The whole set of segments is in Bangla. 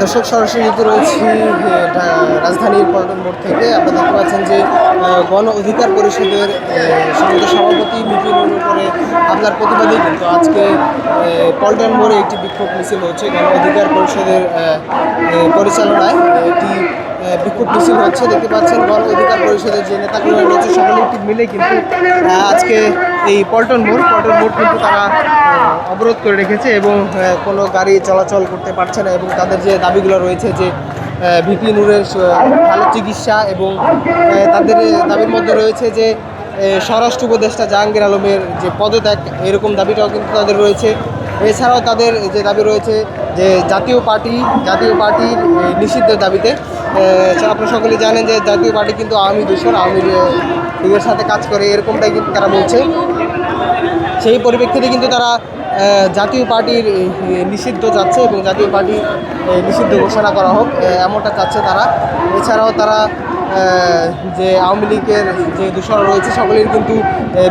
দর্শক, সরাসরি যুক্ত রয়েছি রাজধানীর পল্টন মোড় থেকে। আপনারা দেখতে পাচ্ছেন যে গণ অধিকার পরিষদের সম্মানিত সভাপতি মিটিং উপরে আপনার প্রতিবাদে কিন্তু আজকে পল্টন মোড়ে একটি বিক্ষোভ মিছিল হচ্ছে। গণ অধিকার পরিষদের পরিচালনায় একটি বিক্ষোভ মিছিল হচ্ছে, দেখতে পাচ্ছেন গণ অধিকার পরিষদের যে নেতাগুলো রয়েছে সকলে মিলে কিন্তু আজকে এই পল্টন মোড় পল্টন মোড় কিন্তু তারা অবরোধ করে রেখেছে এবং কোনো গাড়ি চলাচল করতে পারছে না এবং তাদের যে দাবিগুলো রয়েছে যে ভিপি নূরের ভালো চিকিৎসা এবং তাদের দাবির মধ্যে রয়েছে যে স্বরাষ্ট্র উপদেষ্টা জাহাঙ্গীর আলমের যে পদত্যাগ, এরকম দাবিটাও কিন্তু তাদের রয়েছে। এছাড়াও তাদের যে দাবি রয়েছে যে জাতীয় পার্টি, জাতীয় পার্টির নিষিদ্ধের দাবিতে আপনারা সকলে জানেন যে জাতীয় পার্টি কিন্তু আওয়ামী দূষণ, আওয়ামী লীগের সাথে কাজ করে, এরকমটাই কিন্তু তারা বলছে। সেই পরিপ্রেক্ষিতে কিন্তু তারা জাতীয় পার্টির নিষিদ্ধ যাচ্ছে এবং জাতীয় পার্টি নিষিদ্ধ ঘোষণা করা হোক এমনটা চাচ্ছে তারা। এছাড়াও তারা যে আওয়ামী লীগের যে দূষণ রয়েছে, সকলের কিন্তু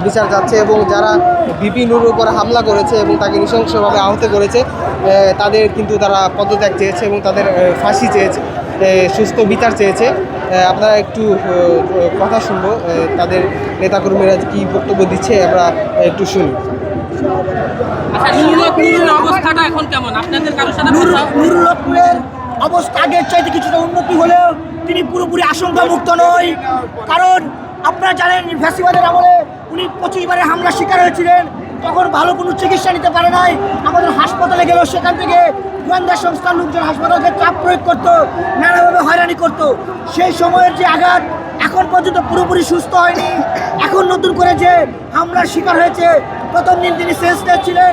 বিচার যাচ্ছে এবং যারা বিপি নুর উপরে হামলা করেছে এবং তাকে নৃশংসভাবে আহত করেছে তাদের কিন্তু তারা পদত্যাগ চেয়েছে এবং তাদের ফাঁসি চেয়েছে সুস্থ বিচার চেয়েছে। আপনারা একটু কথা শুনব তাদের নেতাকর্মীরা কি বক্তব্য দিচ্ছে আমরা একটু শুনি। আচ্ছা অবস্থাটা এখন কেমন? আপনাদের কারোর সাথে নুরুল কথা? নুরুল হকের অবস্থা আগের চাইতে কিছুটা উন্নতি হলেও তিনি পুরোপুরি আশঙ্কা মুক্ত নয় কারণ আপনারা জানেন ফ্যাসিবাদের আমলে উনি পঁচিশ বারে হামলার শিকার হয়েছিলেন। তখন ভালো কোনো চিকিৎসা নিতে পারে নাই। আমাদের হাসপাতালে গেলেও সেখান থেকে গোয়েন্দা সংস্থার লোকজন হাসপাতালকে চাপ প্রয়োগ করতো নানাভাবে হয়রানি করতো। সেই সময়ের যে আঘাত, এখন পর্যন্ত পুরোপুরি সুস্থ হয়নি। এখন নতুন করে যে হামলার শিকার হয়েছে, প্রথম দিন তিনি সেন্সলেস ছিলেন,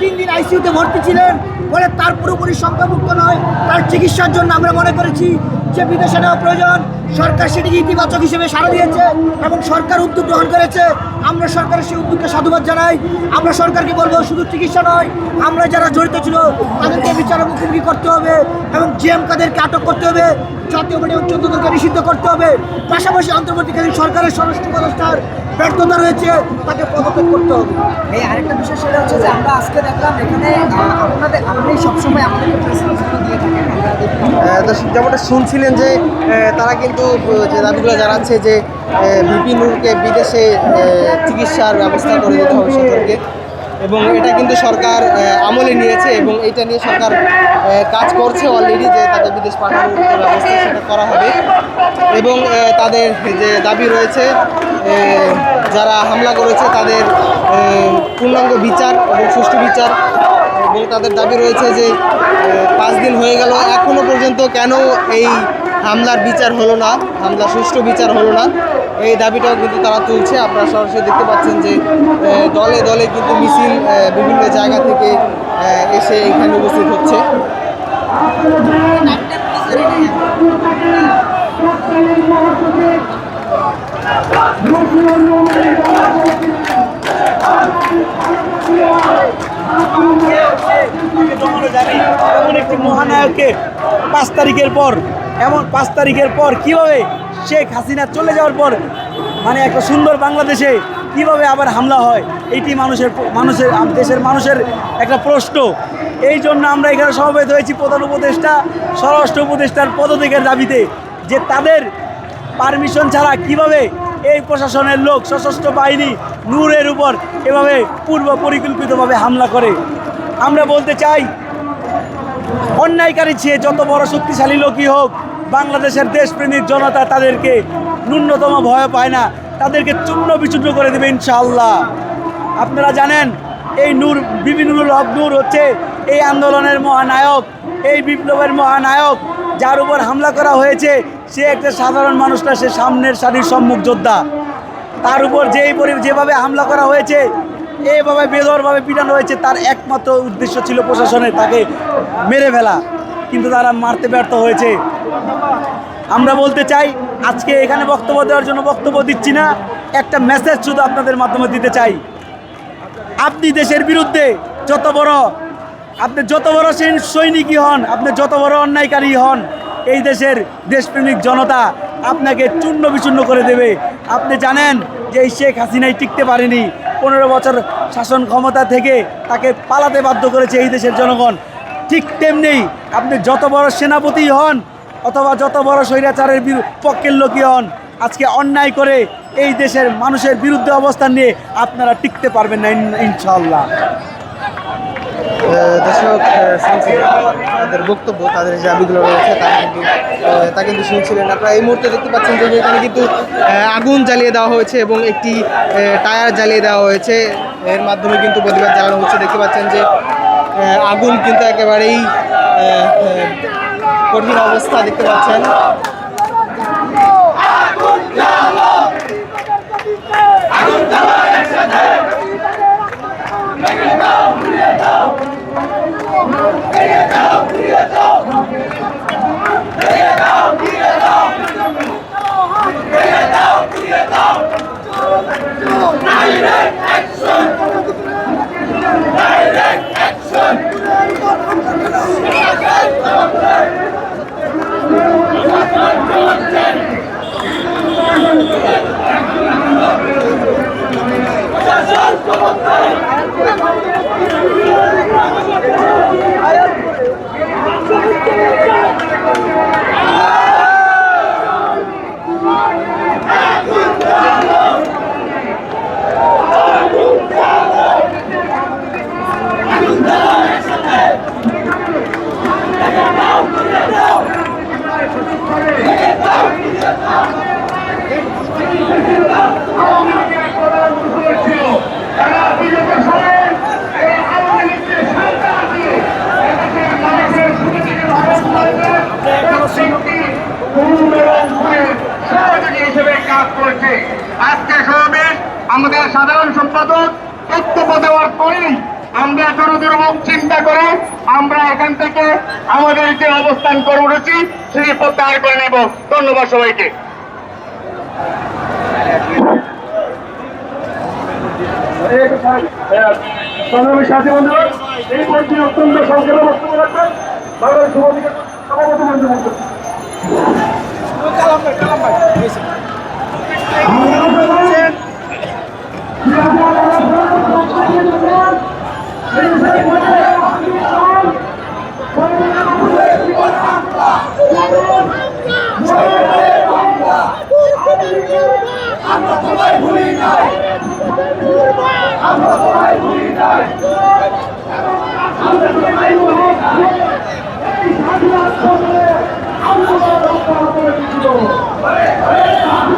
তিন দিন আইসিইউতে ভর্তি ছিলেন বলে তার পুরোপুরি সংখ্যামুক্ত নয়। তার চিকিৎসার জন্য আমরা মনে করেছি যে বিদেশে নেওয়া প্রয়োজন। সরকার সেটিকে ইতিবাচক হিসেবে সাড়া দিয়েছে এবং সরকার উদ্যোগ গ্রহণ করেছে। আমরা সরকারের সেই উদ্যোগকে সাধুবাদ জানাই। আমরা সরকারকে বলব, শুধু চিকিৎসা নয়, আমরা যারা জড়িত ছিল, তাদেরকে বিচারের মুখোমুখি করতে হবে এবং জিএম কাদেরকে আটক করতে হবে, জাতীয় এবং চোদ্দকে নিষিদ্ধ করতে হবে। পাশাপাশি অন্তর্বর্তীকালীন সরকারের স্বরাষ্ট্র ব্যবস্থার ব্যর্থতা রয়েছে, তাকে পদক্ষেপ করতে হবে। এই আরেকটা বিষয় সেটা হচ্ছে যে আমরা আজকে দেখলাম এখানে আপনাদের, আপনি সবসময় আমাদেরকে দিয়ে থাকেন। যেমনটা শুনছিলেন যে তারা কিন্তু যে দাবিগুলো জানাচ্ছে যে বিপি নূরকে বিদেশে চিকিৎসার ব্যবস্থা করে দিতে হবে সরকারকে। এবং এটা কিন্তু সরকার আমলে নিয়েছে এবং এটা নিয়ে সরকার কাজ করছে অলরেডি যে তাদের বিদেশ পাঠানোর যে ব্যবস্থা সেটা করা হবে। এবং তাদের যে দাবি রয়েছে যারা হামলা করেছে তাদের পূর্ণাঙ্গ বিচার এবং সুষ্ঠু বিচার এবং তাদের দাবি রয়েছে যে পাঁচ দিন হয়ে গেল, এখনও পর্যন্ত কেন এই হামলার বিচার হলো না, হামলার সুষ্ঠু বিচার হলো না। এই দাবিটাও কিন্তু তারা তুলছে। আপনারা সরাসরি দেখতে পাচ্ছেন যে দলে দলে কিন্তু মিছিল বিভিন্ন জায়গা থেকে এসে এখানে উপস্থিত হচ্ছে। এমন একটি মহানায়ককে পাঁচ তারিখের পর, এমন পাঁচ তারিখের পর কীভাবে শেখ হাসিনা চলে যাওয়ার পর মানে একটা সুন্দর বাংলাদেশে কীভাবে আবার হামলা হয় এটি মানুষের মানুষের দেশের মানুষের একটা প্রশ্ন। এই জন্য আমরা এখানে সমবেত হয়েছি প্রধান উপদেষ্টা, স্বরাষ্ট্র উপদেষ্টার পদত্যাগের দাবিতে যে তাদের পারমিশন ছাড়া কীভাবে এই প্রশাসনের লোক সশস্ত্র বাহিনী নূরের উপর এভাবে পূর্ব পরিকল্পিতভাবে হামলা করে। আমরা বলতে চাই, অন্যায়কারী চেয়ে যত বড় শক্তিশালী লোকই হোক, বাংলাদেশের দেশপ্রেমিক জনতা তাদেরকে ন্যূনতম ভয় পায় না, তাদেরকে চূর্ণ বিচূর্ণ করে দেবে ইনশাআল্লাহ। আপনারা জানেন, এই নূর বিপিনুল হক নূর হচ্ছে এই আন্দোলনের মহানায়ক, এই বিপ্লবের মহানায়ক, যার উপর হামলা করা হয়েছে, সে একটা সাধারণ মানুষ না, সে সামনের সারির সম্মুখ যোদ্ধা। তার উপর যেই যেভাবে হামলা করা হয়েছে এইভাবে বেদরভাবে পিটানো হয়েছে, তার একমাত্র উদ্দেশ্য ছিল প্রশাসনের তাকে মেরে ফেলা। কিন্তু তারা মারতে ব্যর্থ হয়েছে। আমরা বলতে চাই, আজকে এখানে বক্তব্য দেওয়ার জন্য বক্তব্য দিচ্ছি না, একটা মেসেজ শুধু আপনাদের মাধ্যমে দিতে চাই। আপনি দেশের বিরুদ্ধে যত বড়, আপনি যত বড় সৈন- সৈনিকই হন, আপনি যত বড় অন্যায়কারী হন এই দেশের দেশপ্রেমিক জনতা আপনাকে চূর্ণ বিচূর্ণ করে দেবে। আপনি জানেন যে এই শেখ হাসিনাই টিকতে পারেনি। পনেরো বছর শাসন ক্ষমতা থেকে তাকে পালাতে বাধ্য করেছে এই দেশের জনগণ। ঠিক তেমনি আপনি যত বড় সেনাপতি হন, অথবা যত বড় স্বৈরাচারের বিরু- পক্ষের লোকই হন, আজকে অন্যায় করে এই দেশের মানুষের বিরুদ্ধে অবস্থান নিয়ে আপনারা টিকতে পারবেন না ইনশাল্লাহ দর্শক তাদের বক্তব্য, তাদের যে দাবিগুলো রয়েছে তা কিন্তু তা কিন্তু শুনছিলেন। আপনারা এই মুহূর্তে দেখতে পাচ্ছেন যে এখানে কিন্তু আগুন জ্বালিয়ে দেওয়া হয়েছে এবং একটি টায়ার জ্বালিয়ে দেওয়া হয়েছে। এর মাধ্যমে কিন্তু প্রতিবাদ জানানো হচ্ছে। দেখতে পাচ্ছেন যে আগুন কিন্তু একেবারেই কঠিন অবস্থা দেখতে পাচ্ছেন সহযোগী হিসেবে করছে। আজকে সমাবেশ আমাদের সাধারণ সম্পাদক বক্তব্য দেওয়ার পরেই আমরা দুরদুর্মুখ চিন্তা করে আমরা এখান থেকে আমাদের যে অবস্থান কর্মসূচি সেটি প্রত্যাহার করে নেব। ধন্যবাদ সবাইকে। সভাধিকার সভাপতি বন্ধু। আমরা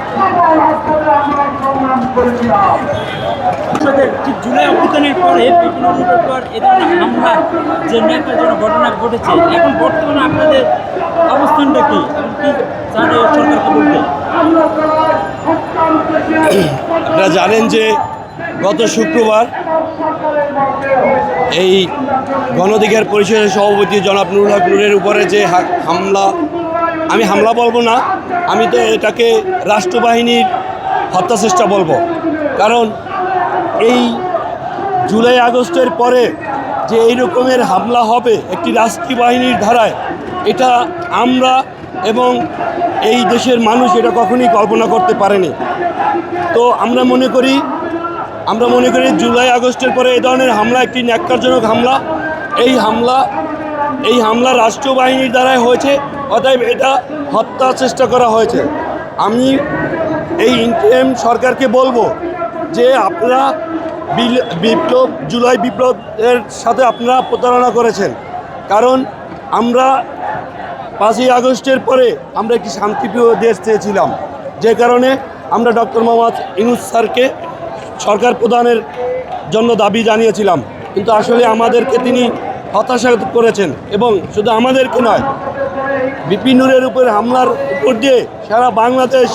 জুলাই পরে হামলা যে ঘটনা ঘটেছে, এখন বর্তমানে আপনাদের অবস্থানটা কি? আপনারা জানেন যে গত শুক্রবার এই গণধিকার পরিষদের সভাপতি জনাব নুরুল হক নুরের উপরে যে হামলা আমি হামলা বলব না, আমি তো এটাকে রাষ্ট্রবাহিনীর হত্যা চেষ্টা বলব। কারণ এই জুলাই আগস্টের পরে যে এই রকমের হামলা হবে একটি রাষ্ট্রীয় বাহিনীর ধারায়, এটা আমরা এবং এই দেশের মানুষ এটা কখনোই কল্পনা করতে পারেনি। তো আমরা মনে করি, আমরা মনে করি জুলাই আগস্টের পরে এই ধরনের হামলা একটি ন্যাক্কারজনক হামলা। এই হামলা এই হামলা রাষ্ট্রীয় বাহিনীর দ্বারাই হয়েছে, অতএব এটা হত্যা চেষ্টা করা হয়েছে। আমি এই ইন্টারিম সরকারকে বলব যে আপনারা বিপ্লব, জুলাই বিপ্লবের সাথে আপনারা প্রতারণা করেছেন। কারণ আমরা পাঁচই আগস্টের পরে আমরা একটি শান্তিপ্রিয় দেশ চেয়েছিলাম। যে কারণে আমরা ডক্টর মোহাম্মদ ইনুস স্যারকে সরকার প্রদানের জন্য দাবি জানিয়েছিলাম। কিন্তু আসলে আমাদেরকে তিনি হতাশা করেছেন এবং শুধু আমাদেরকে নয় বিপিনুরের উপর হামলার উপর দিয়ে সারা বাংলাদেশ,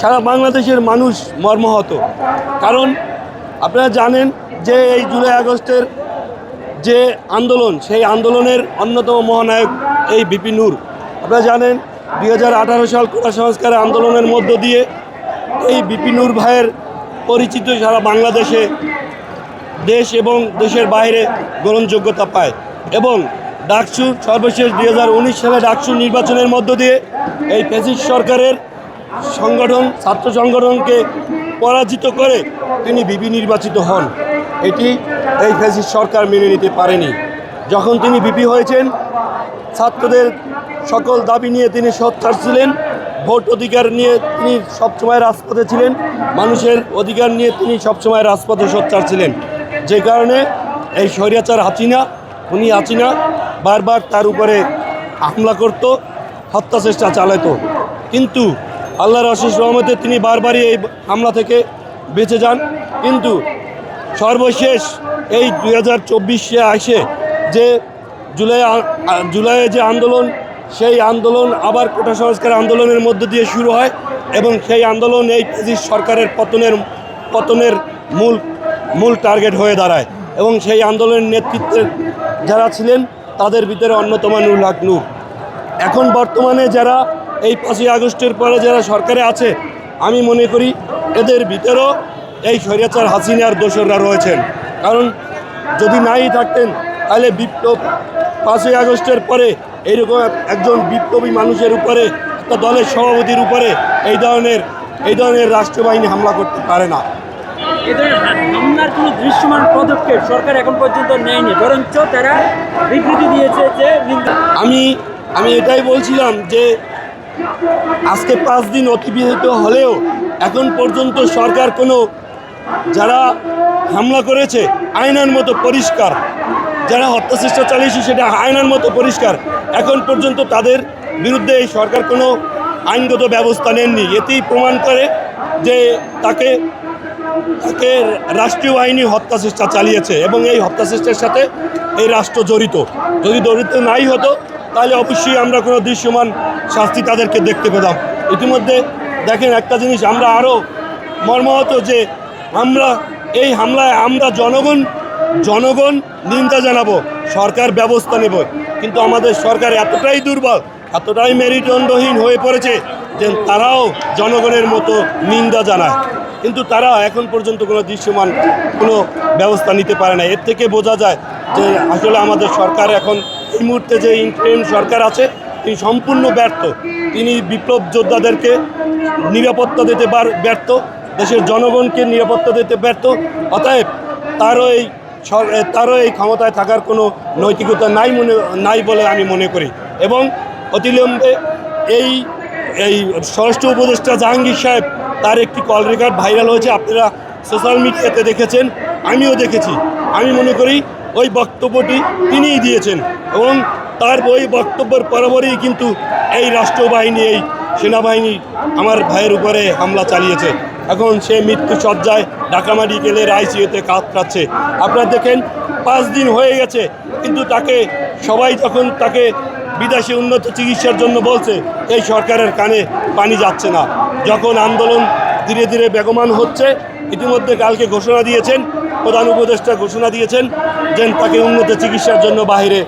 সারা বাংলাদেশের মানুষ মর্মাহত। কারণ আপনারা জানেন যে এই জুলাই আগস্টের যে আন্দোলন, সেই আন্দোলনের অন্যতম মহানায়ক এই বিপি নূর। আপনারা জানেন দুই হাজার আঠারো সাল কোটা সংস্কার আন্দোলনের মধ্য দিয়ে এই বিপি নূর ভাইয়ের পরিচিত সারা বাংলাদেশে দেশ এবং দেশের বাইরে গ্রহণযোগ্যতা পায়। এবং ডাকসু সর্বশেষ দু হাজার উনিশ সালে ডাকসু নির্বাচনের মধ্য দিয়ে এই ফেসিস্ট সরকারের সংগঠন, ছাত্র সংগঠনকে পরাজিত করে তিনি বিপি নির্বাচিত হন। এটি এই ফেসিস্ট সরকার মেনে নিতে পারেনি। যখন তিনি বিপি হয়েছেন, ছাত্রদের সকল দাবি নিয়ে তিনি সোচ্চার ছিলেন, ভোট অধিকার নিয়ে তিনি সবসময় রাজপথে ছিলেন, মানুষের অধিকার নিয়ে তিনি সবসময় রাজপথে সোচ্চার ছিলেন। যে কারণে এই স্বৈরাচার হাসিনা উনি হাসিনা বারবার তার উপরে হামলা করত, হত্যা চেষ্টা চালাতো। কিন্তু আল্লাহর অশেষ রহমতে তিনি বারবারই এই হামলা থেকে বেঁচে যান। কিন্তু সর্বশেষ এই দুই হাজার চব্বিশে আসে যে জুলাই জুলাইয়ে যে আন্দোলন, সেই আন্দোলন আবার কোটা সংস্কার আন্দোলনের মধ্য দিয়ে শুরু হয় এবং সেই আন্দোলন এই সরকারের পতনের পতনের মূল মূল টার্গেট হয়ে দাঁড়ায়। এবং সেই আন্দোলনের নেতৃত্বে যারা ছিলেন, তাদের ভিতরে অন্যতম নুরুল হক নূর। এখন বর্তমানে যারা এই পাঁচই আগস্টের পরে যারা সরকারে আছে, আমি মনে করি এদের ভিতরেও এই স্বৈরাচার হাসিনার দোসররা রয়েছেন। কারণ যদি নাই থাকতেন, তাহলে বিপ্লব পাঁচই আগস্টের পরে এইরকম এক- একজন বিপ্লবী মানুষের উপরে, একটা দলের সভাপতির উপরে এই ধরনের এই ধরনের রাষ্ট্রবাহিনী হামলা করতে পারে না। এ হামলার কোনো দৃশ্যমান পদক্ষেপ সরকার এখন পর্যন্ত নেয়নি। বরঞ্চ তারা বিবৃতি দিয়েছে যে আমি আমি এটাই বলছিলাম যে আজকে পাঁচ দিন অতিবাহিত হলেও এখন পর্যন্ত সরকার কোনো, যারা হামলা করেছে আয়নার মতো পরিষ্কার, যারা হত্যাচেষ্টা চালিয়েছে সেটা আয়নার মতো পরিষ্কার, এখন পর্যন্ত তাদের বিরুদ্ধে এই সরকার কোনো আইনগত ব্যবস্থা নেননি। এতেই প্রমাণ করে যে তাকে তাকে রাষ্ট্রীয় আইনি হত্যা চেষ্টা চালিয়েছে এবং এই হত্যা চেষ্টার সাথে এই রাষ্ট্র জড়িত। যদি জড়িত নাই হতো, তাহলে অবশ্যই আমরা কোনো দৃশ্যমান শাস্তি তাদেরকে দেখতে পেতাম। ইতিমধ্যে দেখেন একটা জিনিস, আমরা আরও মর্মাহত যে আমরা এই হামলায় আমরা জনগণ জনগণ নিন্দা জানাব, সরকার ব্যবস্থা নেব। কিন্তু আমাদের সরকার এতটাই দুর্বল, এতটাই মেরুদণ্ডহীন হয়ে পড়েছে যে তারাও জনগণের মতো নিন্দা জানায়। কিন্তু তারা এখন পর্যন্ত কোনো দৃশ্যমান কোনো ব্যবস্থা নিতে পারে না। এর থেকে বোঝা যায় যে আসলে আমাদের সরকার এখন এই মুহূর্তে যে ইন্টারিম সরকার আছে, তিনি সম্পূর্ণ ব্যর্থ। তিনি বিপ্লব যোদ্ধাদেরকে নিরাপত্তা দিতে ব্যর্থ। দেশের জনগণকে নিরাপত্তা দিতে ব্যর্থ। অতএব তারও এই তারও এই ক্ষমতায় থাকার কোনো নৈতিকতা নাই মনে, নাই বলে আমি মনে করি। এবং অতিলম্বে এই এই স্বরাষ্ট্র উপদেষ্টা জাহাঙ্গীর সাহেব, তার একটি কল রেকর্ড ভাইরাল হয়েছে, আপনারা সোশ্যাল মিডিয়াতে দেখেছেন, আমিও দেখেছি। আমি মনে করি ওই বক্তব্যটি তিনিই দিয়েছেন এবং তার ওই বক্তব্যের বরাবরই কিন্তু এই রাষ্ট্রবাহিনী, এই সেনাবাহিনী আমার ভাইয়ের উপরে হামলা চালিয়েছে। এখন সে মৃত্যু সজ্জায় ঢাকা মেডিকেলের আইসিইউতে কাতরাচ্ছে। আপনারা দেখেন, পাঁচ দিন হয়ে গেছে, কিন্তু তাকে সবাই যখন তাকে বিদেশে উন্নত চিকিৎসার জন্য বলছে, এই সরকারের কানে পানি যাচ্ছে না। যখন আন্দোলন ধীরে ধীরে বেগমান হচ্ছে, ইতিমধ্যে কালকে ঘোষণা দিয়েছেন, প্রধান উপদেষ্টা ঘোষণা দিয়েছেন যে তাকে উন্নত চিকিৎসার জন্য বাইরে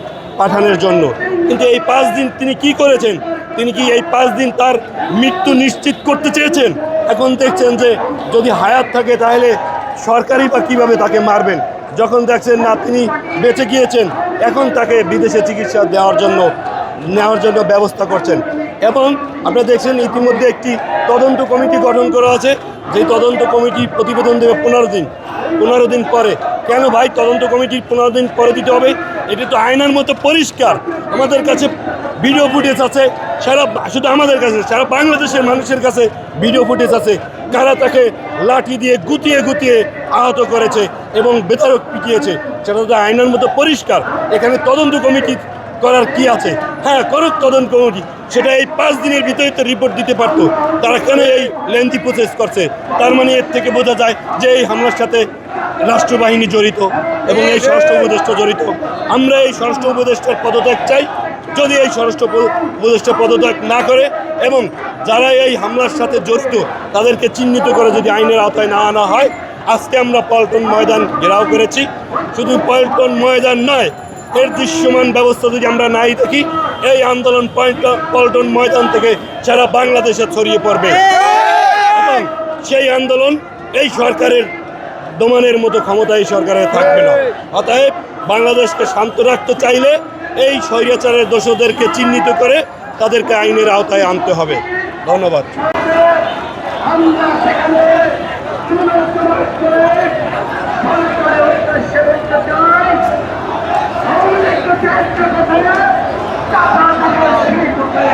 পাঠানোর জন্য। কিন্তু এই পাঁচ দিন তিনি কি করেছেন? তিনি কি এই পাঁচ দিন তার মৃত্যু নিশ্চিত করতে চেয়েছেন? এখন দেখছেন যে যদি হায়াত থাকে তাহলে সরকারই বা কীভাবে তাকে মারবেন? যখন দেখছেন না তিনি বেঁচে গিয়েছেন, এখন তাকে বিদেশে চিকিৎসা দেওয়ার জন্য নেওয়ার জন্য ব্যবস্থা করছেন। এবং আপনারা দেখছেন ইতিমধ্যে একটি তদন্ত কমিটি গঠন করা আছে। যে তদন্ত কমিটি প্রতিবেদন দেবে পনেরো দিন। পনেরো দিন পরে। কেন ভাই তদন্ত কমিটি পনেরো দিন পরে দিতে হবে? এটা তো আয়নার মতো পরিষ্কার। আমাদের কাছে ভিডিও ফুটেজ আছে। সারা শুধু আমাদের কাছে, সারা বাংলাদেশের মানুষের কাছে ভিডিও ফুটেজ আছে। কারা তাকে লাঠি দিয়ে গুতিয়ে গুতিয়ে আহত করেছে এবং বেতারক পিটিয়েছে। সেটা তো আয়নার মতো পরিষ্কার। এখানে তদন্ত কমিটি করার কি আছে? হ্যাঁ করুক তদন্ত কমিটি। সেটা এই পাঁচ দিনের ভিতরে তো রিপোর্ট দিতে পারতো। তারা কেন এই লেন্থি প্রসেস করছে? তার মানে এর থেকে বোঝা যায় যে এই হামলার সাথে রাষ্ট্রবাহিনী জড়িত এবং এই স্বরাষ্ট্র উপদেষ্টা জড়িত। আমরা এই স্বরাষ্ট্র উপদেষ্টার পদত্যাগ চাই। যদি এই স্বরাষ্ট্র উপদেষ্টা পদত্যাগ না করে এবং যারা এই হামলার সাথে জড়িত, তাদেরকে চিহ্নিত করে যদি আইনের আওতায় না আনা হয়, আজকে আমরা পল্টন ময়দান ঘেরাও করেছি। শুধু পল্টন ময়দান নয় এর দৃশ্যমান ব্যবস্থা যদি আমরা নাই দেখি, এই আন্দোলন পল্টন ময়দান থেকে সারা বাংলাদেশে ছড়িয়ে পড়বে। এবং সেই আন্দোলন এই সরকারের দমানের মতো ক্ষমতা এই সরকারের থাকবে না। অতএব বাংলাদেশকে শান্ত রাখতে চাইলে এই স্বৈরাচারের দোষদেরকে চিহ্নিত করে তাদেরকে আইনের আওতায় আনতে হবে। ধন্যবাদ আমরা সেখানে পুনর্বাস করে সরকারের উদ্দেশ্যে বলতে চাই আওয়ামী লীগকে ত্যায্য কথায় টাকা দিয়ে শুরু করতে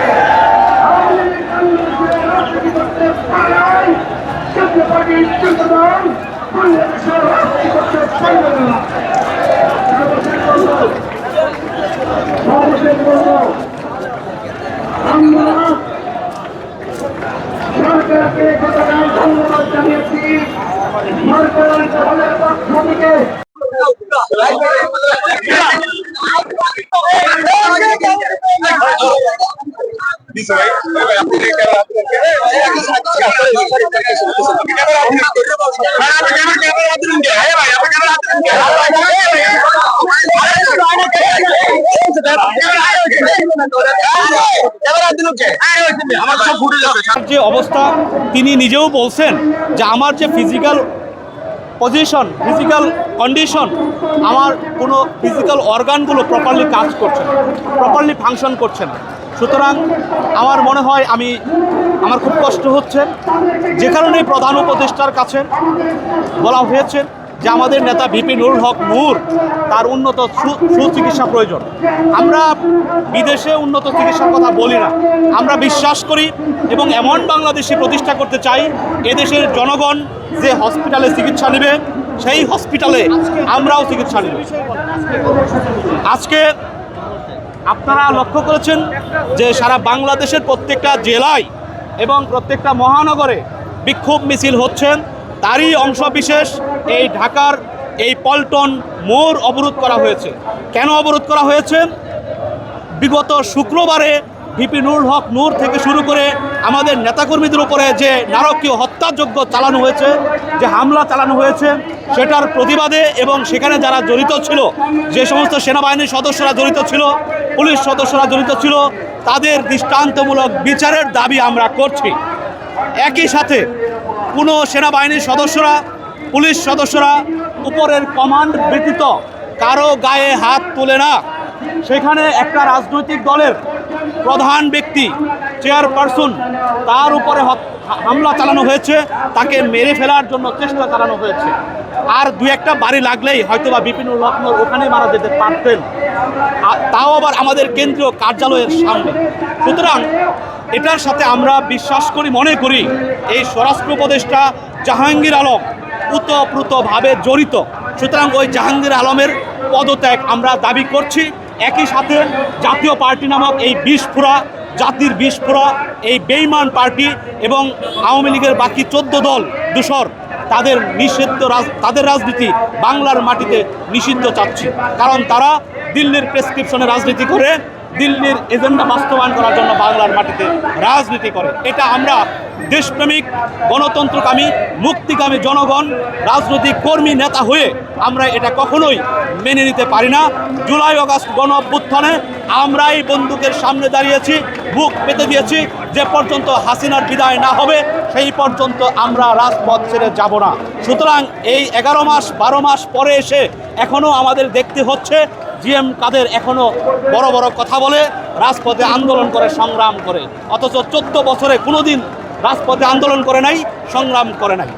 আওয়ামী লীগ বাংলাদেশে রাজনীতি করতে পারে নাই জাতীয় পার্টির যোগদান বাংলাদেশে রাজনীতি করতে পারবে না সর্বশেষ বলব আমরা সরকারকে গতকাল ধন্যবাদ জানিয়েছি সরকার দলের পক্ষ থেকে যে অবস্থা তিনি নিজেও বলছেন যে আমার যে ফিজিক্যাল পজিশন ফিজিক্যাল কন্ডিশন আমার কোনো ফিজিক্যাল অর্গানগুলো প্রপারলি কাজ করছে না প্রপারলি ফাংশন করছে না। সুতরাং আমার মনে হয় আমি, আমার খুব কষ্ট হচ্ছে। যে কারণে প্রধান উপদেষ্টার কাছে বলা হয়েছে যে আমাদের নেতা ভিপি নুরুল হক নূর, তার উন্নত সুচিকিৎসা প্রয়োজন। আমরা বিদেশে উন্নত চিকিৎসার কথা বলি না। আমরা বিশ্বাস করি এবং এমন বাংলাদেশে প্রতিষ্ঠা করতে চাই, এদেশের জনগণ যে হসপিটালে চিকিৎসা নেবে, সেই হসপিটালে আমরাও চিকিৎসা নেব। আজকে আপনারা লক্ষ্য করেছেন যে সারা বাংলাদেশের প্রত্যেকটা জেলায় এবং প্রত্যেকটা মহানগরে বিক্ষোভ মিছিল হচ্ছেন তারই অংশবিশেষ এই ঢাকার এই পল্টন মোর অবরোধ করা হয়েছে। কেন অবরোধ করা হয়েছে? বিগত শুক্রবারে ভিপি নুরুল হক নূর থেকে শুরু করে আমাদের নেতাকর্মীদের উপরে যে নারকীয় হত্যাযজ্ঞ চালানো হয়েছে, যে হামলা চালানো হয়েছে, সেটার প্রতিবাদে এবং সেখানে যারা জড়িত ছিল, যে সমস্ত সেনাবাহিনীর সদস্যরা জড়িত ছিল, পুলিশ সদস্যরা জড়িত ছিল, তাদের দৃষ্টান্তমূলক বিচারের দাবি আমরা করছি। একই সাথে কোনো সেনাবাহিনীর সদস্যরা, পুলিশ সদস্যরা উপরের কমান্ড ব্যতীত কারও গায়ে হাত তোলে না। সেখানে একটা রাজনৈতিক দলের প্রধান ব্যক্তি, চেয়ারপারসন, তার উপরে হামলা চালানো হয়েছে, তাকে মেরে ফেলার জন্য চেষ্টা চালানো হয়েছে। আর দু একটা বাড়ি লাগলেই হয়তো বা বিপিনুল লক্ষ্মণ ওখানে মারা যেতে পারতেন। তাও আবার আমাদের কেন্দ্রীয় কার্যালয়ের সামনে। সুতরাং এটার সাথে আমরা বিশ্বাস করি, মনে করি এই স্বরাষ্ট্র উপদেষ্টা জাহাঙ্গীর আলম উতপ্রুতভাবে জড়িত। সুতরাং ওই জাহাঙ্গীর আলমের পদত্যাগ আমরা দাবি করছি। একই সাথে জাতীয় পার্টি নামক এই বিস্ফোরা জাতির বিস্ফোরা এই বেইমান পার্টি এবং আওয়ামী লীগের বাকি চোদ্দ দল দূষর, তাদের নিষিদ্ধ তাদের রাজনীতি বাংলার মাটিতে নিষিদ্ধ চাচ্ছি। কারণ তারা দিল্লির প্রেসক্রিপশনে রাজনীতি করে দিল্লির এজেন্ডা বাস্তবায়ন করার জন্য বাংলার মাটিতে রাজনীতি করে। এটা আমরা দেশপ্রেমিক, গণতন্ত্রকামী, মুক্তিকামী জনগণ, রাজনৈতিক কর্মী নেতা হয়ে আমরা এটা কখনোই মেনে নিতে পারি না। জুলাই আগস্ট গণ অভ্যুত্থানে আমরাই বন্দুকের সামনে দাঁড়িয়েছি বুক পেতে দিয়েছি, যে পর্যন্ত হাসিনার বিদায় না হবে, সেই পর্যন্ত আমরা রাজপথ ছেড়ে যাব না। সুতরাং এই এগারো মাস, বারো মাস পরে এসে এখনও আমাদের দেখতে হচ্ছে জিএম কাদের এখনও বড় বড় কথা বলে, রাজপথে আন্দোলন করে, সংগ্রাম করে। অথচ চোদ্দ বছরে কোনোদিন রাজপথে আন্দোলন করে নাই, সংগ্রাম করে নাই।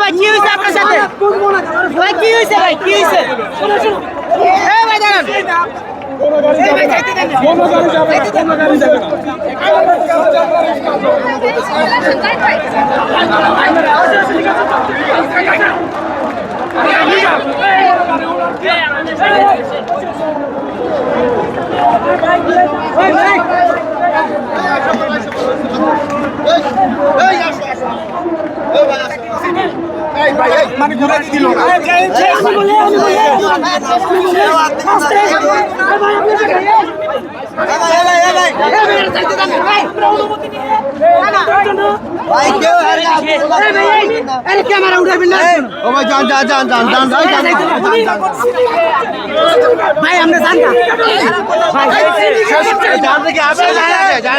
ভাই কি হয়েছে আপনার সাথে ভাই কি হয়েছে ভাই কি হয়েছে ভাই দাঁড়ান। কোনো গাড়ি যাবে না কোনো গাড়ি যাবে না কোনো গাড়ি যাবে না মানে ঘুরে দিল না ক্যামেরা উঠাবেন না ও ভাই যান যান যান যান যান যান যান ভাই আমরা যান না যান থেকে আসবে যান যান